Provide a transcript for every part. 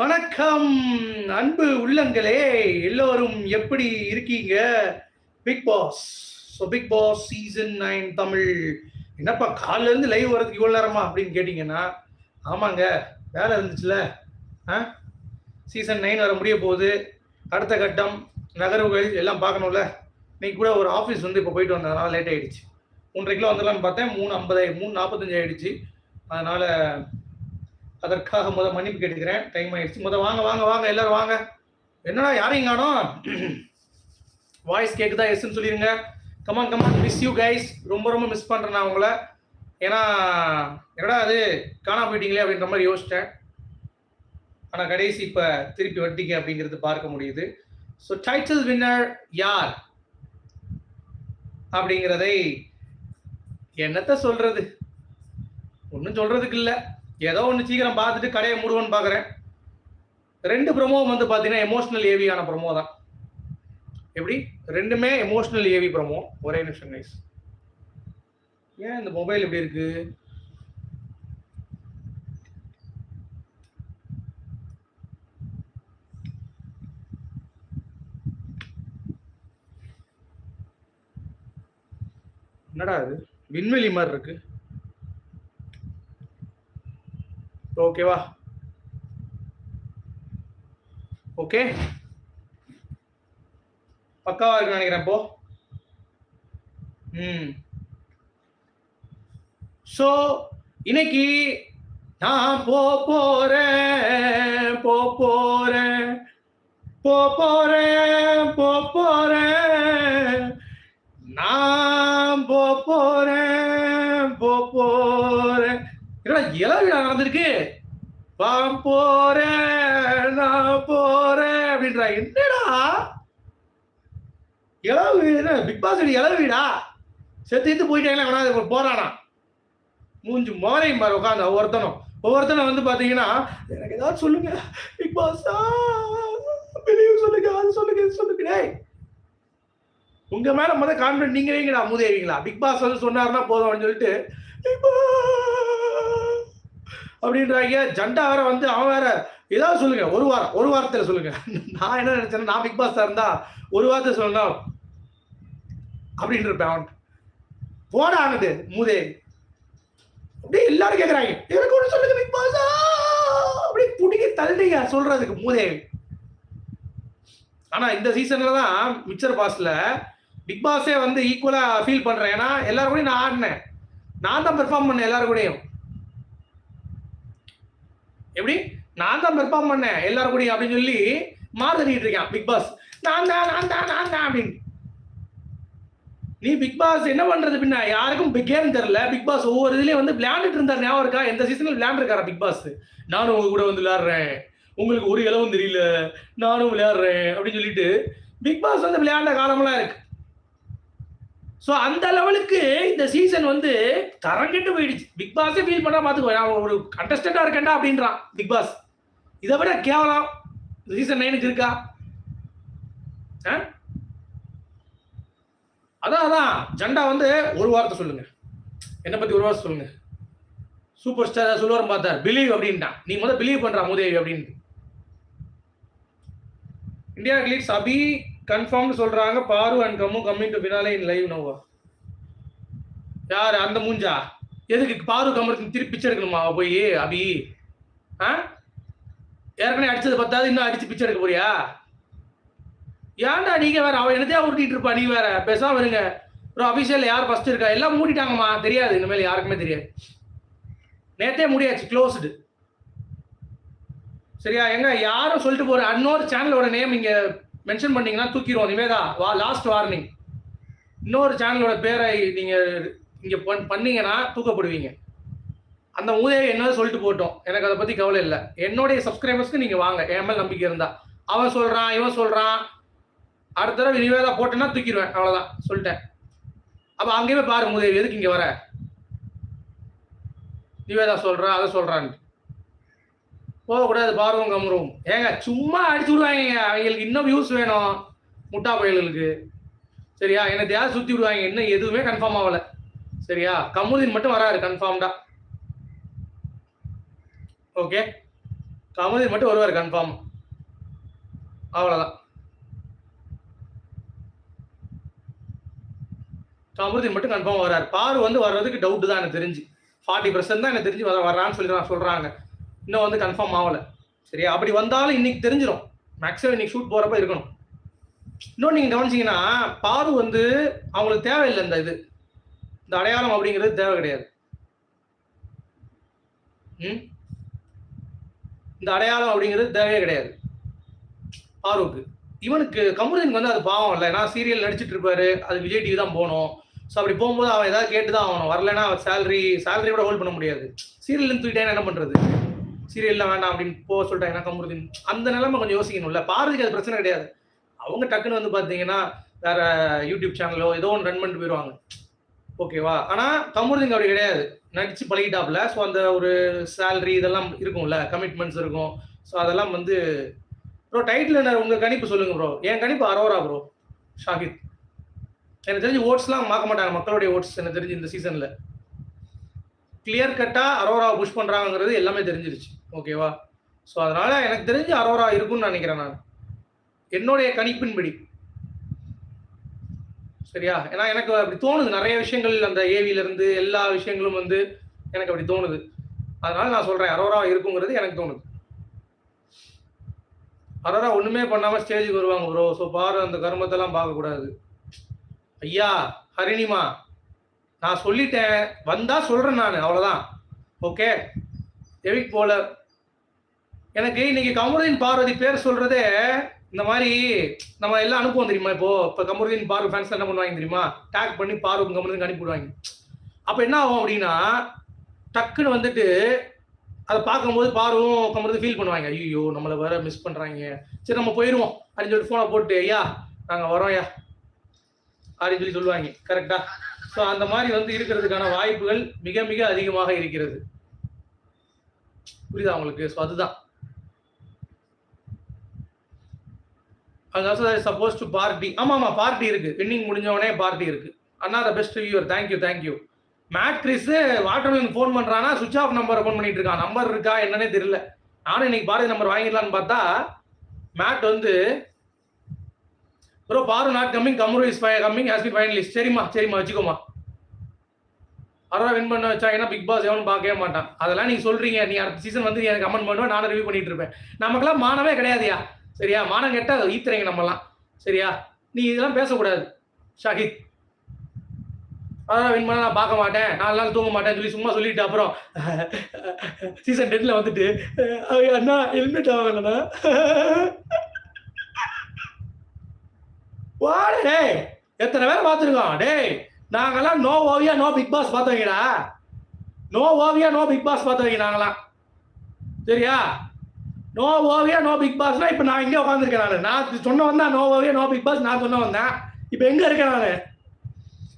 வணக்கம். அன்பு உள்ளங்களே எல்லோரும் எப்படி இருக்கீங்க? Bigg Boss so Bigg Boss season nine Tamil. என்னப்பா காலில இருந்து லைவ் வரதுக்கு இவ்வளோ நேரமா அப்படின்னு கேட்டிங்கன்னா ஆமாங்க வேலை இருந்துச்சுல. ஆ? சீசன் நைன் வர முடிய போகுது. அடுத்த கட்டம் நகர்வுகள் எல்லாம் பார்க்கணும்ல. இன்னைக்கு கூட ஒரு ஆஃபீஸ் வந்து இப்போ போயிட்டு வந்ததுனால லேட் ஆயிடுச்சு. மூன்றரை கிலோ வந்துடலாம்னு பார்த்தேன். மூணு ஐம்பது மூணு நாற்பத்தஞ்சு ஆயிடுச்சு. அதனால அதற்காக முத மன்னிப்பு கேட்டுக்கிறேன். டைம் ஆயிடுச்சு. முத வாங்க வாங்க வாங்க எல்லாரும் வாங்க. என்னடா யாரையும் காணும்? வாய்ஸ் கேக்குதா எஸ்ன்னு சொல்லிருங்க. Come on come on miss you guys ரொம்ப ரொம்ப மிஸ் பண்றேன் நான் உங்களை. ஏன்னா என்னடா அது? காணாம போயிட்டீங்களே அப்படின்ற மாதிரி யோசித்தேன் ஆனால் கடைசி இப்போ திருப்பி வட்டிங்க அப்படிங்கிறது பார்க்க முடியுது. ஸோ டைட்டில் வின்னர் யார்? அப்படிங்கிறதை என்னத்த சொல்றது? ஒன்றும் சொல்றதுக்கு இல்லை. ஏதோ ஒன்று சீக்கிரம் பார்த்துட்டு கடையை மூடுவோன்னு பார்க்குறேன். ரெண்டு ப்ரொமோ வந்து பார்த்தீங்கன்னா எமோஷ்னல் ஏவியான ப்ரொமோ தான். எப்படி? ரெண்டுமே எமோஷ்னல் ஏவி ப்ரொமோ ஒரே நிமிஷம் நைஸ் ஏன் இந்த மொபைல் எப்படி இருக்கு? என்னடா இது? விண்வெளி மாதிரி இருக்குது ஓகேவா ஓகே பக்காவா இருக்கு நினைக்கிறேன் இப்போ ம். ஸோ இன்னைக்கு நான் போ போறேன் போ போறேன். போ போறேன் போ போறேன். நான் போ போறேன். போறேன் என்னடா இளவிழா நடந்திருக்கு? வா போறேன் நான் போறேன் அப்படின்றா. என்னடா? இளவு வீடு பிக் பாஸ் இளவு வீடா? செத்து போயிட்டாங்களா வேணா போறானா? மூஞ்சி மோரையும் பாரு உட்காந்து ஒவ்வொருத்தனும். ஒவ்வொருத்தனும் வந்து பாத்தீங்கன்னா எனக்கு ஏதாவது சொல்லுங்க பிக் பாஸ் சொல்லுங்க அது சொல்லுங்க இது சொல்லுங்க. டேய் உங்க மேல மொதல் கான்பிடன்ட் நீங்க வைங்களா மூதேவிங்களா. பிக் பாஸ் வந்து சொன்னாருன்னா போதும் அப்படின்னு சொல்லிட்டு அப்படின்றாங்க. ஜண்டா வேற வந்து அவன் வேற ஏதாவது சொல்லுங்க. ஒரு வாரம் ஒரு வாரத்தில் சொல்லுங்க. நான் என்ன நினைச்சேன்னா நான் பிக் பாஸ் இருந்தா ஒரு வாரத்தை சொல்லணும் அப்படின்னு இருப்பேன் அவன். போட ஆனது மூதே. அப்படியே எல்லாரும் கேட்குறாங்க எனக்கு ஒண்ணு சொல்லுங்க பிக் பாஸ் அப்படி புடிக்க தள்ளுங்க சொல்றதுக்கு மூதே. ஆனா இந்த சீசன்ல தான் மிக்சர் பாஸ்ல பிக் பாஸே வந்து ஈக்குவலா ஃபீல் பண்றேன். ஏன்னா எல்லாரும் கூடயும் நான் ஆடினேன். நான் தான் பெர்ஃபார்ம் பண்ணேன் எல்லாரும் கூடயும். எப்படி? நான் தான் பெர்ஃபார்ம் பண்ணேன் எல்லாரும் கூடயும் அப்படின்னு சொல்லி மாறுதலிட்டு இருக்கான் பிக் பாஸ் நான் தான் நான் தான் நான் தான் அப்படின்னு. நீ பிக் பாஸ் என்ன பண்றது பின்ன? யாருக்கும் பிக் கேம் தெரியல. பிக் பாஸ் ஒவ்வொரு இதுலயும் வந்து விளையாண்டுட்டு இருந்தார் ஞாபகம் இருக்கா? எந்த சீசன்ல விளையாண்டுருக்காரா பிக் பாஸ் நானும் உங்க கூட வந்து விளையாடுறேன். உங்களுக்கு ஒரு இளவும் தெரியல. நானும் விளையாடுறேன் அப்படின்னு சொல்லிட்டு பிக் பாஸ் வந்து விளையாண்ட காலமெல்லாம் இருக்கு. ஸோ அந்த லெவலுக்கு இந்த சீசன் வந்து தரங்கிட்டு போயிடுச்சு. பிக் பாஸே ஃபீல் பண்ணா பார்த்துக்கோ நான் ஒரு கண்டஸ்டண்டாக இருக்கேன்டா அப்படின்றான் பிக் பாஸ் இதை விட கேவலம். சீசன் நைனுக்கு இருக்கா? ஆ? அதான் அதான். ஜெண்டா வந்து ஒரு வாரத்தை சொல்லுங்க. என்னை பற்றி ஒரு வாரத்தை சொல்லுங்க. சூப்பர் ஸ்டார் சொல்லுவார் பார்த்தார். பிலீவ் அப்படின்ட்டான். நீ முதல் பிலீவ் பண்ணுறா முதேவி அப்படின்ட்டு. இந்தியா லீட்ஸ் அபி கன்ஃபார்ம் சொல்றாங்க பாரு and gum coming to finale in live Noah யார்? அந்த மூஞ்சா? எதுக்கு பாரு கமருக்கு திருப்பி பிச்சை எடுக்கணுமா? போய் அபி. ஆ? ஏற்கனவே அடிச்சது பத்தாவது இன்னும் அடிச்சு பிச்சை எடுக்க போறியா? ஏன்டா நீங்க வேற? அவன் என்னத்தையா உருட்டிட்டு இருப்பா? நீ வேற? பேசாம வருங்க ப்ரோ அபிஷியல் யார் ஃபர்ஸ்ட் இருக்கா? எல்லாம் மூடிட்டாங்கம்மா. தெரியாது. இனிமேல் யாருக்குமே தெரியாது. நேத்தே முடியாச்சு க்ளோஸ்டு சரியா? எங்க? யாரும் சொல்லிட்டு போற அன்னொரு சேனலோட நேம் இங்க மென்ஷன் பண்ணீங்கன்னா தூக்கிடுவோம். நிவேதா வா லாஸ்ட் வார்னிங் இன்னொரு சேனலோட பேரை நீங்கள் இங்கே பண்- பண்ணீங்கன்னா தூக்கப்படுவீங்க. அந்த மூதையை என்ன சொல்லிட்டு போட்டோம். எனக்கு அதை பற்றி கவலை இல்லை. என்னுடைய சப்ஸ்கிரைபர்ஸ்க்கு நீங்கள் வாங்க. என் மேல் நம்பிக்கை இருந்தா. அவன் சொல்கிறான் இவன் சொல்கிறான் அடுத்த தடவை நிவேதா போட்டேன்னா தூக்கிடுவேன். அவ்வளோதான் சொல்லிட்டேன். அப்போ அங்கேயுமே பாருங்க உதவி எதுக்கு இங்கே வர? நிவேதா சொல்கிறான் அதை சொல்றான்னு போகக்கூடாது பார்வம் கமரும் ஏங்க சும்மா அடிச்சு விடுவாங்க அவங்களுக்கு இன்னும் வியூஸ் வேணும் முட்டா பயல்களுக்கு. சரியா? என்ன தேவை சுற்றி விடுவாங்க. இன்னும் எதுவுமே கன்ஃபார்ம் ஆகல. சரியா? கமுதின் மட்டும் வராரு கன்ஃபார்ம்டா ஓகே கமுதின் மட்டும் வருவார் கன்ஃபார்ம் அவ்வளோதான் கமருதீன் மட்டும் கன்ஃபார்ம் வராரு. பாரு வந்து வர்றதுக்கு டவுட் தான் எனக்கு தெரிஞ்சு. ஃபார்ட்டி பர்சன்ட் தான் எனக்கு தெரிஞ்சு வர வர்றான்னு சொல்லி சொல்கிறாங்க இன்னும் வந்து கன்ஃபார்ம் ஆகலை. சரியா? அப்படி வந்தாலும் இன்னைக்கு தெரிஞ்சிடும் மேக்ஸிமம் இன்னைக்கு ஷூட் போகிறப்ப இருக்கணும். இன்னொன்று நீங்கள் கவனிச்சிங்கன்னா பாரு வந்து அவங்களுக்கு தேவையில்லை இந்த இது. இந்த அடையாளம் அப்படிங்கிறது தேவை கிடையாது. ம்? இந்த அடையாளம் அப்படிங்கிறது தேவையே கிடையாது. பாருவுக்கு. இவனுக்கு கமருதீனுக்கு வந்து அது பாவம் இல்லை. ஏன்னா சீரியல் நடிச்சிட்டு இருப்பாரு. அது விஜய் டிவி தான் போகணும். ஸோ அப்படி போகும்போது அவன் ஏதாவது கேட்டு தான் ஆகணும். வரலன்னா அவர் சேலரி சேலரி கூட ஹோல்ட் பண்ண முடியாது. சீரியல் தூக்கிட்டேன் என்ன பண்ணுறது சீரியல்லாம் வேண்டாம் அப்படின்னு போக சொல்லிட்டாங்கன்னா கமருதீன்? அந்த நிலைமை கொஞ்சம் யோசிக்கணும்ல. பாரதிக்கு அது பிரச்சனை கிடையாது. அவங்க டக்குன்னு வந்து பார்த்தீங்கன்னா வேற யூடியூப் சேனலோ ஏதோ ஒன்று ரன் பண்ணிட்டு போயிடுவாங்க ஓகேவா ஆனால் கமருதீன் அப்படி கிடையாது. நடிச்சு பழகிட்டாப்ல ஸோ அந்த ஒரு சேலரி இதெல்லாம் இருக்கும்ல. கமிட்மெண்ட்ஸ் இருக்கும். ஸோ அதெல்லாம் வந்து ப்ரோ டைட்டில் என்ன? உங்கள் கணிப்பு சொல்லுங்க ப்ரோ என் கணிப்பு அரோரா ப்ரோ ஷாஹித் எனக்கு தெரிஞ்சு ஓட்ஸ்லாம் பார்க்க மாட்டாங்க. மக்களுடைய ஓட்ஸ் எனக்கு தெரிஞ்சு இந்த சீசனில் கிளியர் கட்டாக அரோராவை புஷ் பண்ணுறாங்கிறது எல்லாமே தெரிஞ்சிருச்சு. ஓகேவா? ஸோ அதனால் எனக்கு தெரிஞ்சு அரோரா இருக்கும்னு நினைக்கிறேன் நான். என்னுடைய கணிப்பின்படி. சரியா? ஏன்னா எனக்கு அப்படி தோணுது. நிறைய விஷயங்கள் அந்த ஏவியிலேருந்து எல்லா விஷயங்களும் வந்து எனக்கு அப்படி தோணுது. அதனால நான் சொல்கிறேன் அரோரா இருக்குங்கிறது எனக்கு தோணுது. அரோரா ஒன்றுமே பண்ணாமல் ஸ்டேஜுக்கு வருவாங்க ப்ரோ ஸோ பாரு அந்த கர்மத்தெல்லாம் பார்க்கக்கூடாது. ஐயா ஹரிணிமா நான் சொல்லிட்டேன். வந்தா சொல்றேன் நான். அவ்வளோதான் ஓகே எவிக் போல எனக்கு இன்னைக்கு கமருதீன் பார்வதி பேர் சொல்றதே இந்த மாதிரி நம்ம எல்லாம் அனுப்புவோம் தெரியுமா இப்போ? இப்போ கமருதீன் பார்வ ஃபேன்ஸ் என்ன பண்ணுவாங்க தெரியுமா? டேக் பண்ணி பார்வ கமருதீன் அனுப்பிவிடுவாங்க அப்போ என்ன ஆகும் அப்படின்னா டக்குன்னு வந்துட்டு அதை பார்க்கும்போது பார்வம் கமருது ஃபீல் பண்ணுவாங்க. ஐயோ நம்மளை வேற மிஸ் பண்ணுறாங்க சரி நம்ம போயிடுவோம் அப்படின்னு சொல்லிட்டு ஃபோனை போட்டு ஐயா நாங்கள் வரோம் ஐயா. அப்படின்னு சொல்லி சொல்லுவாங்க. கரெக்டாக ஸோ அந்த மாதிரி வந்து இருக்கிறதுக்கான வாய்ப்புகள் மிக மிக அதிகமாக இருக்கிறது. புரியுதா உங்களுக்கு? ஸோ அதுதான். அது சப்போஸ் டு பார்ட்டி ஆமாம் ஆமாம் பார்ட்டி இருக்குது வின்னிங் முடிஞ்சவனே பார்ட்டி இருக்குது அண்ணா the best viewer thank you thank you mat வாட்டர்மேன் ஃபோன் பண்ணுறானா சுவிச் ஆஃப் நம்பரை ஃபோன் பண்ணிட்டு இருக்கான். நம்பர் இருக்கா? என்னன்னே தெரியல. நானும் இன்னைக்கு பாரதி நம்பர் வாங்கிடலான்னு பார்த்தா மேட் வந்து ப்ரோ பாரு not coming Kamru is coming has be finalist சரிம்மா சரிம்மா வச்சுக்கோமா. அரோரா வின் பண்ண வச்சாங்கன்னா பிக் பாஸ் எவனும் பார்க்கவே மாட்டான். அதெல்லாம் நீங்க சொல்றீங்க. நீ அடுத்த சீசன் வந்து எனக்கு கமெண்ட் பண்ணுவேன் நானும் ரிவ்யூ பண்ணிட்டு இருப்பேன். நமக்கெல்லாம் மானமே கிடையாதுயா? சரியா? மானம் கெட்ட ஈத்துறீங்க நம்மலாம் சரியா? நீ இதெல்லாம் பேசக்கூடாது. ஷாஹித் அதான் வின் பண்ண நான் பார்க்க மாட்டேன். நாலு நாள் தூங்க மாட்டேன் சொல்லி சும்மா சொல்லிட்டு அப்புறம் சீசன் டென்ல வந்துட்டு அண்ணா ஹெல்மெட் ஆகலண்ணா. வாட டேய் எத்தனை பேர் பார்த்துருக்கோம்? டேய் நாங்கெல்லாம் no Oviya no Bigg Boss பார்த்தவங்கடா. No Oviya no Bigg Boss பார்த்தவங்க நாங்களாம் சரியா? நோ ஓவியா நோ பிக் பாஸ்னா இப்போ நான் இங்கே உட்காந்துருக்கேன் நான். நான் சொன்ன வந்தேன் no Oviya no big pass நான் சொன்ன வந்தேன் இப்போ எங்கே இருக்கேன் நான்?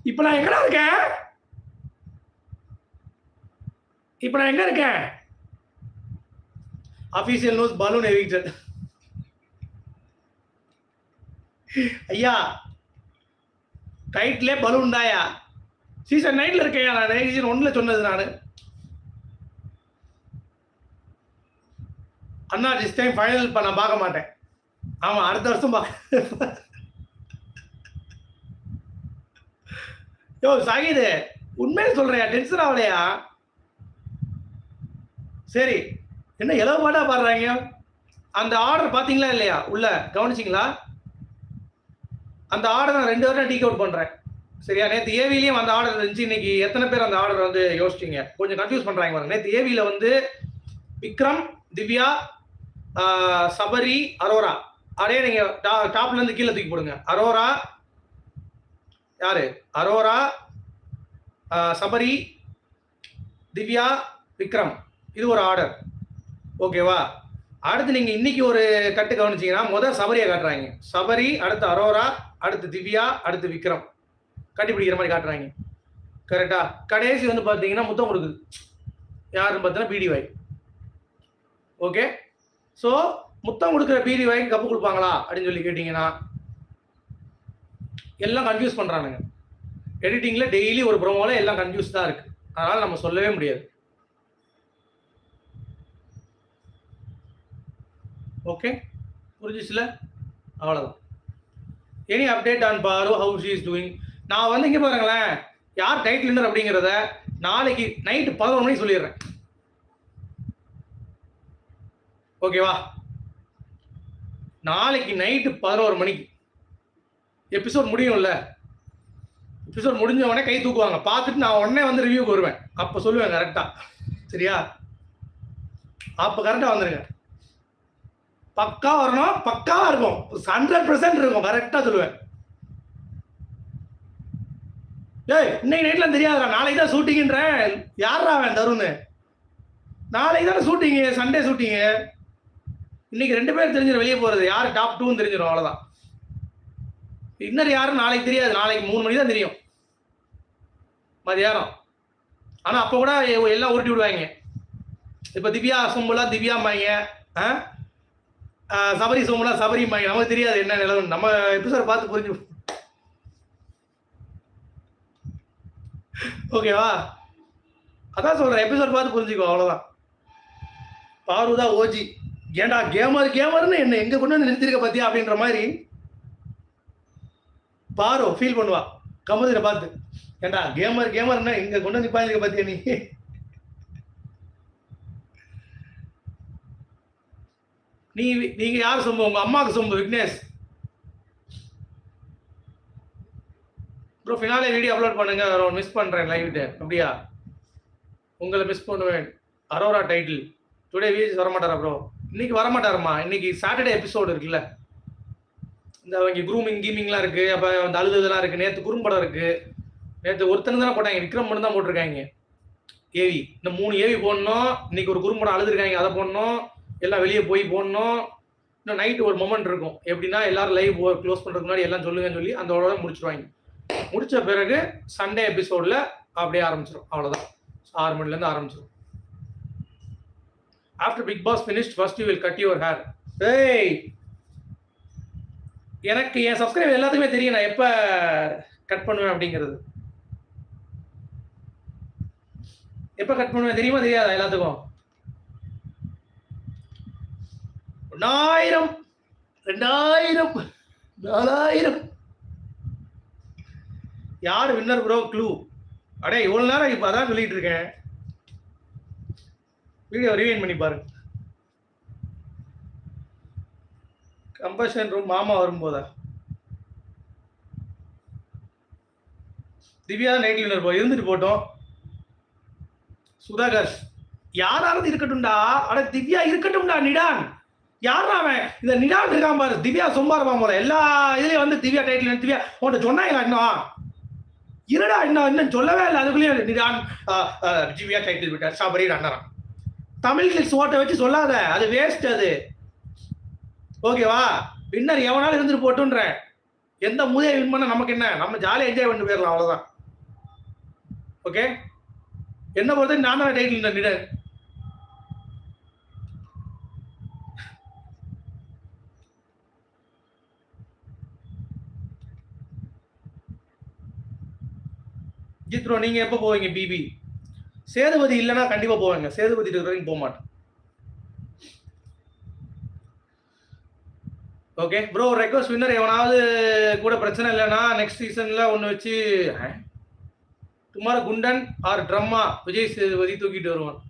இப்போ நான் எங்கடா இருக்கேன்? இப்போ நான் எங்கே இருக்கேன்? அஃபீஷியல் நியூஸ் பலூன் எவிக்டட் ஐயா டைட்டிலே பலூன் தாயா சீசன் நைனில் இருக்கையா நான். சீசன் ஒன்றில் சொன்னது நான். அண்ணா திஸ் டைம் ஃபைனல் இப்போ நான் பார்க்க மாட்டேன். ஆமாம் அடுத்த வருஷம் பார்க்க யோ சாகிது உண்மையை சொல்கிறியா டென்ஷன் ஆகலையா? சரி என்ன இலவு மாட்டா பாடுறாங்க? அந்த ஆர்டர் பார்த்தீங்களா இல்லையா? உள்ள கவனிச்சிங்களா? அந்த ஆர்டர் நான் ரெண்டு வாரம் டீக் அவுட் பண்ணுறேன் சரியா? நேற்று ஏவிலையும் அந்த ஆர்டர் இருந்துச்சு. இன்னைக்கு எத்தனை பேர் அந்த ஆர்டர் வந்து யோசிச்சிங்க? கொஞ்சம் கன்ஃபியூஸ் பண்ணுறாங்க பாருங்க. நேற்று ஏவியில் வந்து விக்ரம் திவ்யா சபரி அரோரா. அதே நீங்கள் டா- டாப்லேருந்து கீழே தூக்கி போடுங்க. அரோரா யாரு? அரோரா சபரி திவ்யா விக்ரம். இது ஒரு ஆர்டர் ஓகேவா அடுத்து நீங்க இன்னைக்கு ஒரு கட்டு கவனிச்சீங்கன்னா முதல் சபரியை காட்டுறாங்க. சபரி அடுத்து அரோரா அடுத்து திவ்யா அடுத்து விக்ரம். கட்டி பிடிக்கிற மாதிரி காட்டுறாங்க. கரெக்டா கடைசி வந்து பார்த்தீங்கன்னா முத்தம் கொடுக்குது. யாருன்னு பார்த்தீங்கன்னா பிடி ஓகே ஸோ முத்தம் கொடுக்குற பிடி வாய்க்கு கப்பு கொடுப்பாங்களா? அப்படின்னு சொல்லி கேட்டிங்கன்னா எல்லாம் கன்ஃபியூஸ் பண்ணுறானுங்க எடிட்டிங்கில் டெய்லி ஒரு ப்ரோமோல எல்லாம் கன்ஃபியூஸ் தான் இருக்குது அதனால் நம்ம சொல்லவே முடியாது. ஓகே புரிஞ்சிச்சுல? அவ்வளோதான் any update on Paaru how she is doing நான் வந்து இங்கே பாருங்களேன். யார் டைட்டில் வின்னர் அப்படிங்கிறத நாளைக்கு நைட்டு பதினொரு மணிக்கு சொல்லிடுறேன். ஓகேவா நாளைக்கு நைட்டு பதினோரு மணிக்கு. எபிசோட் முடியும்ல? எபிசோட் முடிஞ்ச உடனே கை தூக்குவாங்க. பார்த்துட்டு நான் உடனே வந்து ரிவ்யூக்கு வருவேன். அப்போ சொல்லுவேன் கரெக்டாக சரியா? அப்போ கரெக்டாக வந்துடுங்க பக்கா வரணும் பக்காவா இருக்கும். ஹண்ட்ரட் பர்சன்ட் இருக்கும். கரெக்டாக சொல்லுவேன். ஏய் இன்னைக்கு நைட்லாம் தெரியாதுடா. நாளைக்கு தான் ஷூட்டிங்ன்றேன் யாரா அவன் தருண்? நாளைக்கு தானே ஷூட்டிங்கு சண்டே ஷூட்டிங்கு இன்னைக்கு ரெண்டு பேரும் தெரிஞ்சிடும் வெளியே போகிறது யார் டாப் டூன்னு தெரிஞ்சிடும் அவ்வளோதான் இன்னர் யாரும் நாளைக்கு தெரியாது. நாளைக்கு மூணு மணி தான் தெரியும். மதியானம். ஆனால் அப்போ கூட எல்லாம் உருட்டி விடுவாங்க இப்போ திவ்யா சொம்புலாம் திவ்யாம்பாங்க ஆ? சபரி சோமனா சபரி மாய். நமக்கு தெரியாது என்ன நிலவு நம்ம எபிசோட பார்த்து புரிஞ்சு ஓகேவா அதான் சொல்கிறேன் எபிசோட் பார்த்து புரிஞ்சுக்கோ அவ்வளோதான் பாருதா ஓஜி. ஏண்டா கேமர் கேமர்னு என்ன? எங்கே கொண்டு வந்து நிறுத்திருக்க பார்த்தியா அப்படின்ற மாதிரி? பாரு ஃபீல் பண்ணுவா. கமதிரை பார்த்து. ஏண்டா கேமர் கேமர்னா இங்கே கொண்டு வந்து நிப்பாயிருக்க பார்த்தியா நீ? நீ நீங்க யார் சொம்பு? உங்க அம்மாவுக்கு சொம்பு Vignesh. Bro finale video upload பண்ணுங்க. மிஸ் பண்ணுறேன் லைவ்ட்டு அப்படியா? உங்களை மிஸ் பண்ணுவேன். அரோரா டைட்டில் டுடே வீஸ் வரமாட்டாரா ப்ரோ இன்னைக்கு வரமாட்டாருமா? இன்னைக்கு சாட்டர்டே எபிசோடு இருக்குல்ல. இந்த அவங்க குரூமிங் கீமிங்லாம் இருக்குது அப்போ அந்த அழுதுலாம் இருக்குது நேற்று குறும்படம் இருக்குது நேற்று ஒருத்தனு தானே போட்டாங்க. விக்ரம் மட்டும் தான் போட்டிருக்காங்க ஏவி இந்த மூணு ஏவி போடணும். இன்னைக்கு ஒரு குறும்படம் அழுதுருக்காங்க. அதை போடணும். எல்லாம் வெளியே போய் போடணும். இன்னும் நைட்டு ஒரு மொமெண்ட் இருக்கும். எப்படின்னா எல்லாரும் லைவ் க்ளோஸ் பண்ணுறதுக்கு முன்னாடி எல்லாம் சொல்லுங்கன்னு சொல்லி அந்த முடிச்சிருவாங்க. முடிச்ச பிறகு சண்டே எபிசோடில் அப்படியே ஆரம்பிச்சிடும் அவ்வளோதான் ஆறு மணிலேருந்து ஆரம்பிச்சிடும் after Bigg Boss finished first you will cut your hair ஏய்! எனக்கு என் சப்ஸ்கிரைபர் எல்லாத்துக்குமே தெரியும் நான் எப்போ கட் பண்ணுவேன் அப்படிங்கிறது. எப்போ கட் பண்ணுவேன் தெரியுமா தெரியாதா எல்லாத்துக்கும்? ஒன்னாயிரம் ரெண்டாயிரம் நாலாயிரம். யார் வின்னர் ப்ரோ க்ளூ அடே இவ்வளோ நேரம் இப்போ அதான் சொல்லிட்டு இருக்கேன். வீடியோ ரிவைன் பண்ணி பாருங்க. கம்பஷன் ரூம் மாமா வரும்போதா? திவ்யா நைட் வின்னர் போ இருந்துட்டு போட்டோம். சுதாகர் யாராவது இருக்கட்டும்டா. அட திவ்யா இருக்கட்டும்டா நிடான். யாரா அவன்? இந்த நிடான் இருக்கான் பாரு. திவ்யா சொம்பாருப்பான் போல. எல்லா இதுலயும் வந்து திவ்யா டைட்டில் திவ்யா. உன்ட்ட சொன்னாங்களா இன்னும்? இருடா இன்னும்? இன்னும் சொல்லவே இல்லை. அதுக்குள்ளேயும் நிடான் திவ்யா டைட்டில் விட்டார். சபரி அண்ணறான் தமிழ் கிளிக்ஸ் ஓட்ட வச்சு சொல்லாத. அது வேஸ்ட் அது. ஓகேவா வின்னர் எவனாலும் இருந்துட்டு போட்டுன்றேன். எந்த மூதையை வின் பண்ண நமக்கு என்ன? நம்ம ஜாலியாக என்ஜாய் பண்ணிட்டு போயிடலாம். அவ்வளோதான் ஓகே என்ன பொறுத்த நான் தான் டைட்டில் நிட ஜித்ரோ நீங்க எப்போ போவீங்க பிபி சேதுபதி இல்லைன்னா கண்டிப்பா போவாங்க. சேதுபதி இருக்கிற போக மாட்டேன். ஓகே ப்ரோ ரெக்வஸ்ட் வின்னர் எவனாவது கூட பிரச்சனை இல்லைன்னா நெக்ஸ்ட் சீசன்ல ஒன்று வச்சு டுமாரோ குண்டன் ஆர் ட்ரம்மா விஜய் சேதுபதி தூக்கிட்டு வருவான்.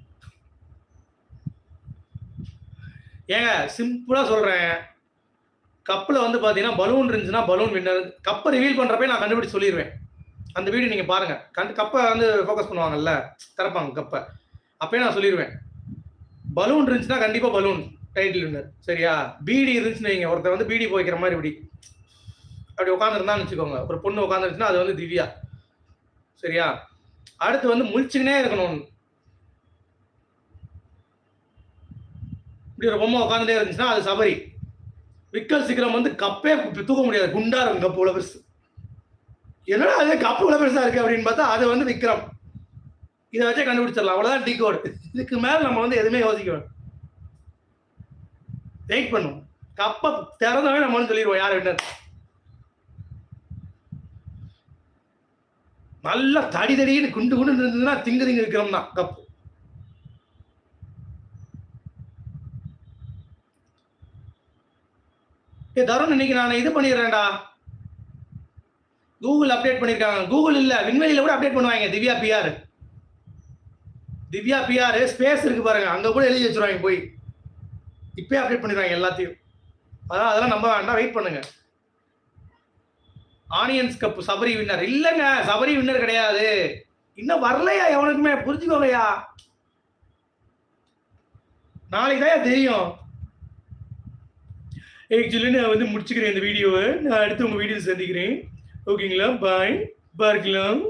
ஏங்க சிம்பிளாக சொல்கிறேன் கப்பில் வந்து பார்த்தீங்கன்னா பலூன் இருந்துச்சுன்னா பலூன் வின்னர் கப்பை ரிவீல் பண்ணுறப்ப நான் கண்டுபிடிச்சு சொல்லிடுவேன் அந்த வீடியோ நீங்கள் பாருங்கள் கண்டு கப்பை வந்து ஃபோக்கஸ் பண்ணுவாங்கல்ல திறப்பாங்க கப்பை. அப்பயே நான் சொல்லிடுவேன் பலூன் இருந்துச்சுன்னா கண்டிப்பாக பலூன் டைட்டில் வின்னர் சரியா? பீடி இருந்துச்சுன்னு வைங்க. ஒருத்தர் வந்து பீடி போய்க்கிற மாதிரி இப்படி. அப்படி உட்காந்துருந்தான்னு வச்சுக்கோங்க. ஒரு பொண்ணு உட்காந்துருச்சுன்னா அது வந்து திவ்யா. சரியா? அடுத்து வந்து முழிச்சுக்கினே இருக்கணும். இப்படி ஒரு பொம்மை உட்காந்துட்டே இருந்துச்சுன்னா அது சபரி. விக்கல் சீக்கிரம் வந்து கப்பே தூக்க முடியாது. குண்டா இருக்கும் கப்பு உள்ள பெருசு. என்னடா அது? கப்பு உள்ள இருக்கு அப்படின்னு பார்த்தா அது வந்து விக்ரம். இதை வச்சே கண்டுபிடிச்சிடலாம். அவ்வளோதான் டீ கோடு இதுக்கு மேலே நம்ம வந்து எதுவுமே யோசிக்கணும். வெயிட் பண்ணுவோம். கப்பை திறந்தவே நம்ம வந்து சொல்லிடுவோம் யார் என்ன நல்லா தடி தடின்னு குண்டு குண்டு இருந்ததுன்னா திங்கு திங்கு விக்ரம் தான் கப்பு. ஏ தருண் இன்னைக்கு நான் இது பண்ணிடுறேன்டா. கூகுள் அப்டேட் பண்ணியிருக்காங்க கூகுள் இல்லை விண்வெளியில் கூட அப்டேட் பண்ணுவாங்க Divya PR Divya PR space இருக்கு பாருங்க. அங்கே கூட எழுதி வச்சிருவாங்க போய். இப்பயே அப்டேட் பண்ணிடுவாங்க எல்லாத்தையும். அதான் அதெல்லாம் நம்ப வேண்டாம் வெயிட் பண்ணுங்க. ஆனியன்ஸ் கப் சபரி வின்னர் இல்லைங்க சபரி வின்னர் கிடையாது. இன்னும் வரலையா எவனுக்குமே? புரிஞ்சுக்கோங்கயா நாளைக்கு தான் தெரியும். ஆக்சுவலி நான் வந்து முடிச்சுக்கிறேன் இந்த வீடியோவை நான் அடுத்து உங்கள் வீடியோ சந்திக்கிறேன். ஓகேங்களா பாய் பார்க்கலாம்